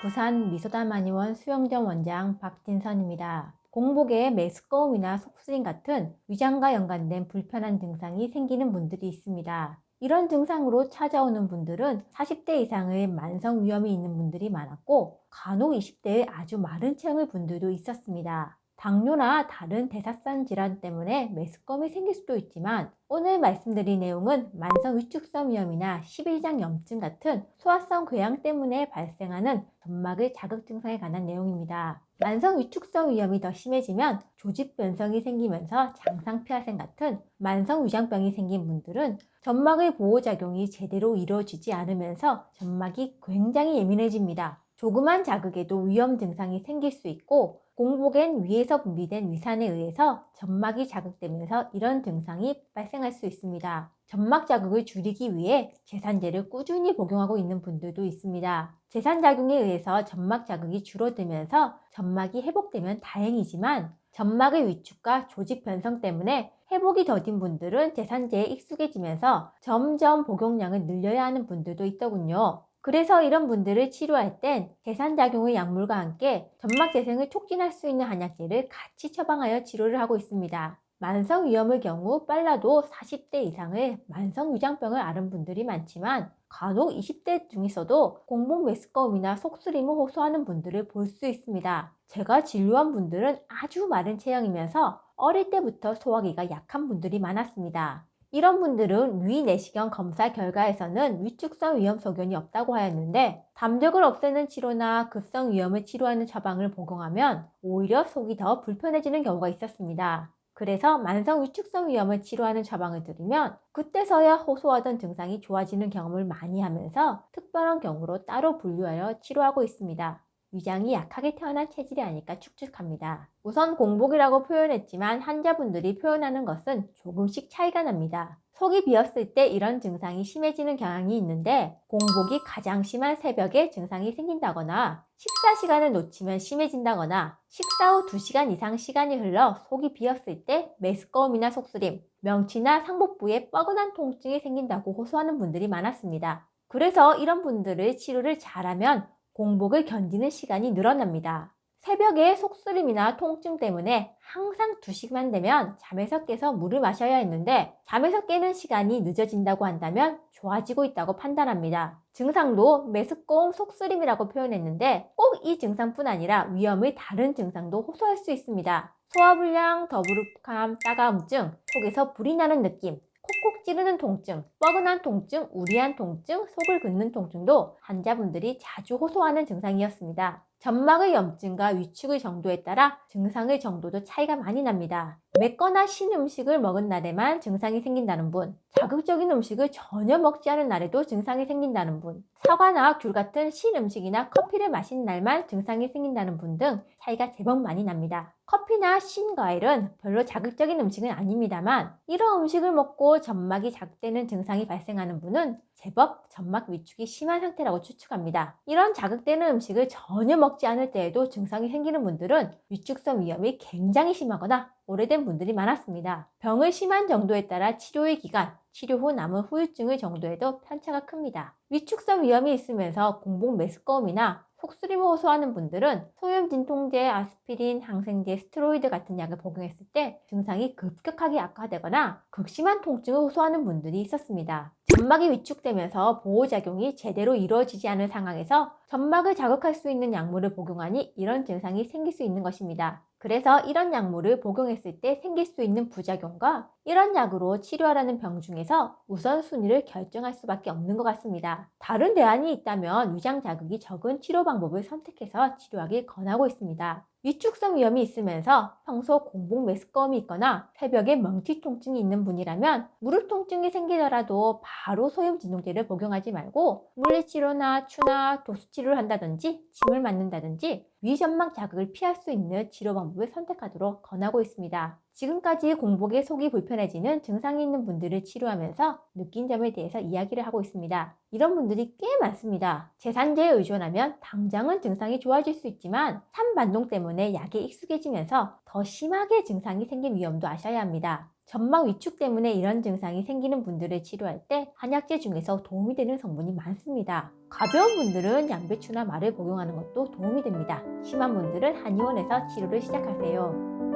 부산 미소다만의원 수영점 원장 박진선입니다. 공복에 메스꺼움이나 속쓰림 같은 위장과 연관된 불편한 증상이 생기는 분들이 있습니다. 이런 증상으로 찾아오는 분들은 40대 이상의 만성 위험이 있는 분들이 많았고 간혹 20대의 아주 마른 체형의 분들도 있었습니다. 당뇨나 다른 대사성 질환 때문에 메스꺼움이 생길 수도 있지만 오늘 말씀드린 내용은 만성 위축성 위염이나 11장 염증 같은 소화성 궤양 때문에 발생하는 점막의 자극 증상에 관한 내용입니다. 만성 위축성 위염이 더 심해지면 조직 변성이 생기면서 장상피하생 같은 만성 위장병이 생긴 분들은 점막의 보호작용이 제대로 이루어지지 않으면서 점막이 굉장히 예민해집니다. 조그만 자극에도 위험 증상이 생길 수 있고 공복엔 위에서 분비된 위산에 의해서 점막이 자극되면서 이런 증상이 발생할 수 있습니다. 점막 자극을 줄이기 위해 제산제를 꾸준히 복용하고 있는 분들도 있습니다. 제산 작용에 의해서 점막 자극이 줄어들면서 점막이 회복되면 다행이지만 점막의 위축과 조직 변성 때문에 회복이 더딘 분들은 제산제에 익숙해지면서 점점 복용량을 늘려야 하는 분들도 있더군요. 그래서 이런 분들을 치료할 땐 대산작용의 약물과 함께 점막 재생을 촉진할 수 있는 한약제를 같이 처방하여 치료를 하고 있습니다. 만성 위염의 경우 빨라도 40대 이상의 만성 위장병을 앓은 분들이 많지만 간혹 20대 중에서도 공복 메스꺼움이나 속쓰림을 호소하는 분들을 볼 수 있습니다. 제가 진료한 분들은 아주 마른 체형이면서 어릴 때부터 소화기가 약한 분들이 많았습니다. 이런 분들은 위 내시경 검사 결과에서는 위축성 위염 소견이 없다고 하였는데 담력을 없애는 치료나 급성 위염을 치료하는 처방을 복용하면 오히려 속이 더 불편해지는 경우가 있었습니다. 그래서 만성 위축성 위염을 치료하는 처방을 드리면 그때서야 호소하던 증상이 좋아지는 경험을 많이 하면서 특별한 경우로 따로 분류하여 치료하고 있습니다. 위장이 약하게 태어난 체질이 아닐까 축축합니다. 우선 공복이라고 표현했지만 환자분들이 표현하는 것은 조금씩 차이가 납니다. 속이 비었을 때 이런 증상이 심해지는 경향이 있는데 공복이 가장 심한 새벽에 증상이 생긴다거나 식사 시간을 놓치면 심해진다거나 식사 후 2시간 이상 시간이 흘러 속이 비었을 때 메스꺼움이나 속쓰림, 명치나 상복부에 뻐근한 통증이 생긴다고 호소하는 분들이 많았습니다. 그래서 이런 분들을 치료를 잘하면 공복을 견디는 시간이 늘어납니다. 새벽에 속쓰림이나 통증 때문에 항상 2시간 되면 잠에서 깨서 물을 마셔야 했는데 잠에서 깨는 시간이 늦어진다고 한다면 좋아지고 있다고 판단합니다. 증상도 메스꺼움 속쓰림이라고 표현했는데 꼭 이 증상뿐 아니라 위험의 다른 증상도 호소할 수 있습니다. 소화불량, 더부룩함, 따가움증, 속에서 불이 나는 느낌, 콕콕 찌르는 통증, 뻐근한 통증, 우리한 통증, 속을 긋는 통증도 환자분들이 자주 호소하는 증상이었습니다. 점막의 염증과 위축의 정도에 따라 증상의 정도도 차이가 많이 납니다. 맵거나 신 음식을 먹은 날에만 증상이 생긴다는 분, 자극적인 음식을 전혀 먹지 않은 날에도 증상이 생긴다는 분, 사과나 귤 같은 신 음식이나 커피를 마신 날만 증상이 생긴다는 분 등 차이가 제법 많이 납니다. 커피나 신 과일은 별로 자극적인 음식은 아닙니다만 이런 음식을 먹고 점막이 자극되는 증상이 발생하는 분은 제법 점막 위축이 심한 상태라고 추측합니다. 이런 자극되는 음식을 전혀 먹지 않을 때에도 증상이 생기는 분들은 위축성 위험이 굉장히 심하거나 오래된 분들이 많았습니다. 병의 심한 정도에 따라 치료의 기간, 치료 후 남은 후유증의 정도에도 편차가 큽니다. 위축성 위험이 있으면서 공복 메스꺼움이나 속쓰림을 호소하는 분들은 소염 진통제, 아스피린, 항생제, 스테로이드 같은 약을 복용했을 때 증상이 급격하게 악화되거나 극심한 통증을 호소하는 분들이 있었습니다. 점막이 위축되면서 보호작용이 제대로 이루어지지 않은 상황에서 점막을 자극할 수 있는 약물을 복용하니 이런 증상이 생길 수 있는 것입니다. 그래서 이런 약물을 복용했을 때 생길 수 있는 부작용과 이런 약으로 치료하라는 병 중에서 우선순위를 결정할 수밖에 없는 것 같습니다. 다른 대안이 있다면 위장 자극이 적은 치료 방법을 선택해서 치료하길 권하고 있습니다. 위축성 위염이 있으면서 평소 공복 메스꺼움이 있거나 새벽에 멍치 통증이 있는 분이라면 무릎 통증이 생기더라도 바로 소염 진통제를 복용하지 말고 물리치료나 추나 도수치료를 한다든지 침을 맞는다든지 위점막 자극을 피할 수 있는 치료 방법을 선택하도록 권하고 있습니다. 지금까지 공복에 속이 불편해지는 증상이 있는 분들을 치료하면서 느낀 점에 대해서 이야기를 하고 있습니다. 이런 분들이 꽤 많습니다. 제산제에 의존하면 당장은 증상이 좋아질 수 있지만 산반동 때문에 약에 익숙해지면서 더 심하게 증상이 생길 위험도 아셔야 합니다. 점막 위축 때문에 이런 증상이 생기는 분들을 치료할 때 한약재 중에서 도움이 되는 성분이 많습니다. 가벼운 분들은 양배추나 말을 복용하는 것도 도움이 됩니다. 심한 분들은 한의원에서 치료를 시작하세요.